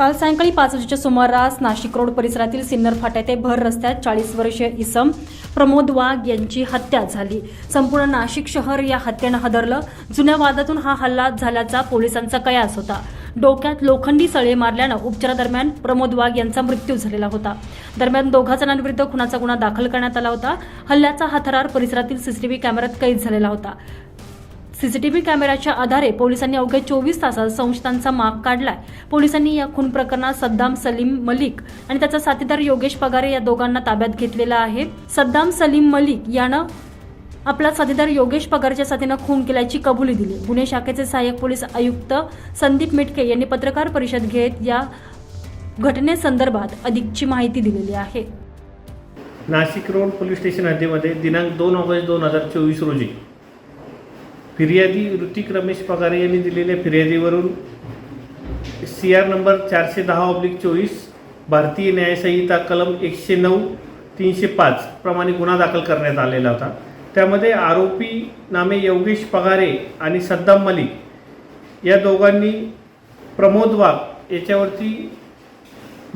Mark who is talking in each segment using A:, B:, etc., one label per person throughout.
A: काल सायंकाळी पाच वाजेच्या सुमारास नाशिक रोड परिसरातील सिन्नर फाट्या ते भर रस्त्यात चाळीस वर्षीय इसम प्रमोद वाघ यांची हत्या झाली. संपूर्ण नाशिक शहर या हत्येनं हादरलं. जुन्या वादातून हा हल्ला झाल्याचा पोलिसांचा कयास होता. डोक्यात लोखंडी सळे मारल्यानं उपचारादरम्यान प्रमोद वाघ यांचा मृत्यू झालेला होता. दरम्यान दोघा जणांविरुद्ध खुनाचा गुन्हा दाखल करण्यात आला होता. हल्ल्याचा हा थरार परिसरातील सीसीटीव्ही कॅमेऱ्यात कैद झालेला होता. सीसीटीव्ही कॅमेऱ्याच्या आधारे पोलिसांनी अवघ्या चोवीस तासात संशयितांचा माग काढलाय. पोलिसांनी या खून प्रकरणात सद्दाम सलीम मलिक आणि त्याचा साथीदार योगेश पगारे या दोघांना ताब्यात घेतलेला आहे. सद्दाम सलीम मलिक यानं आपला साथीदार योगेश पगारच्या साथीनं खून केल्याची कबुली दिली. गुन्हे शाखेचे सहाय्यक पोलीस आयुक्त संदीप मिटके यांनी पत्रकार परिषद घेत या घटनेसंदर्भात अधिकची माहिती दिलेली आहे.
B: नाशिक रोड पोलीस स्टेशन हद्दीमध्ये दिनांक दोन ऑगस्ट दोन हजार चोवीस रोजी फिर्यादी ऋतिक रमेश पगारे यांनी दिलेल्या फिर्यादीवरून सी आर नंबर चारशे दहा ऑब्लिक चोवीस भारतीय न्यायसंहिता कलम एकशे नऊ तीनशे पाच प्रमाणे गुन्हा दाखल करण्यात आलेला होता. त्यामध्ये आरोपी नामे योगेश पगारे आणि सद्दाम मलिक या दोघांनी प्रमोद वाघ याच्यावरती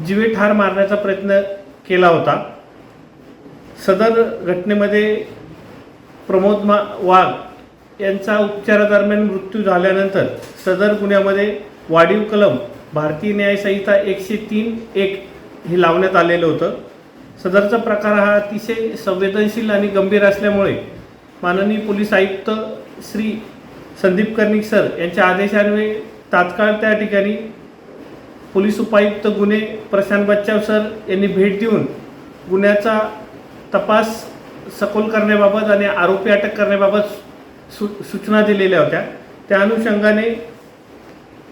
B: जीवे ठार मारण्याचा प्रयत्न केला होता. सदर घटनेमध्ये प्रमोद मा वाघ यांचा उपचारादरम्यान मृत्यू झाल्यानंतर सदर गुन्ह्यामध्ये वाढीव कलम भारतीय न्यायसंहिता एकशे तीन एक हे लावण्यात आलेलं होतं. सदरचा प्रकार हा अतिशय संवेदनशील आणि गंभीर असल्यामुळे माननीय पोलीस आयुक्त श्री संदीप कर्णिक सर यांच्या आदेशान्वये तात्काळ त्या ठिकाणी पोलीस उपायुक्त गुन्हे प्रशांत बच्चाव सर यांनी भेट देऊन गुन्ह्याचा तपास सखोल करण्याबाबत आणि आरोपी अटक करण्याबाबत सु सूचना दिलेल्या होत्या. त्या अनुषंगाने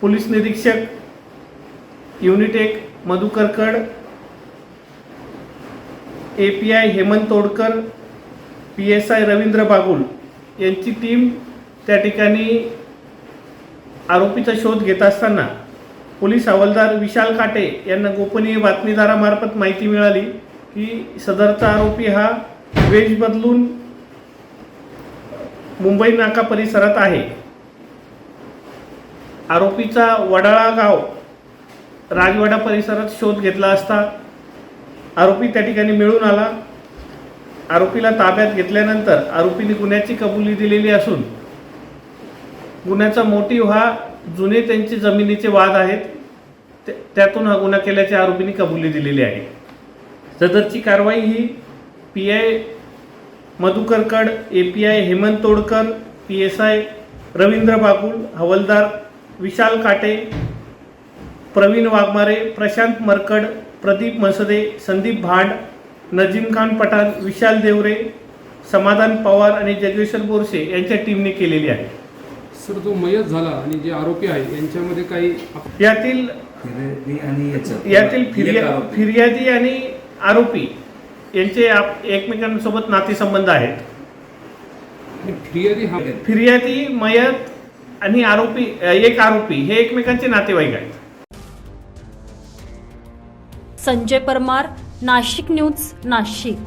B: पोलीस निरीक्षक युनिट एक मधुकरकड A P I Hemant Todkar P S I Ravindra Bagul यांची टीम त्या ठिकाणी आरोपीचा शोध घेत असताना पोलीस हवालदार विशाल काटे यांना गोपनीय बातमीदारामार्फत माहिती मिळाली की सदरचा आरोपी हा वेश बदलून मुंबई नाका परिसरात आहे. आरोपीचा वडाळा गाव राजवाडा परिसरात शोध घेतला असता आरोपी त्या ठिकाणी मिळून आला. आरोपीला ताब्यात घेतल्यानंतर आरोपीने गुन्ह्याची कबुली दिलेली असून गुन्ह्याचा मोटिव हा जुने त्यांचे जमिनीचे वाद आहेत. त्या- त्यातून हा गुन्हा केल्याची आरोपीने कबुली दिलेली आहे. सदरची कारवाई ही P I Madhukar Kad A P I Hemant Todkar P S I Ravindra Bagul हवलदार विशाल काटे प्रवीण वाघमारे प्रशांत मरकड प्रदीप मसदे संदीप भांड नजीम खान पठाण विशाल देवरे समाधान पवार आणि जगेश्वर बोरसे यांच्या टीमने केलेली आहे
C: सर जो मयत झाला आणि जे आरोपी आहे यांच्यामध्ये काही
B: यातील
D: फिर्यादी आणि याचं
B: यातील फिर्या. फिर्यादी आणि आरोपी यांचे आप- एकमेकांसोबत नातेसंबंध आहेत.
C: फिर्यादी हा
B: फिर्यादी मयत आणि आरोपी एक आरोपी हे एकमेकांचे नातेवाईक आहेत.
A: संजय परमार नाशिक न्यूज नाशिक.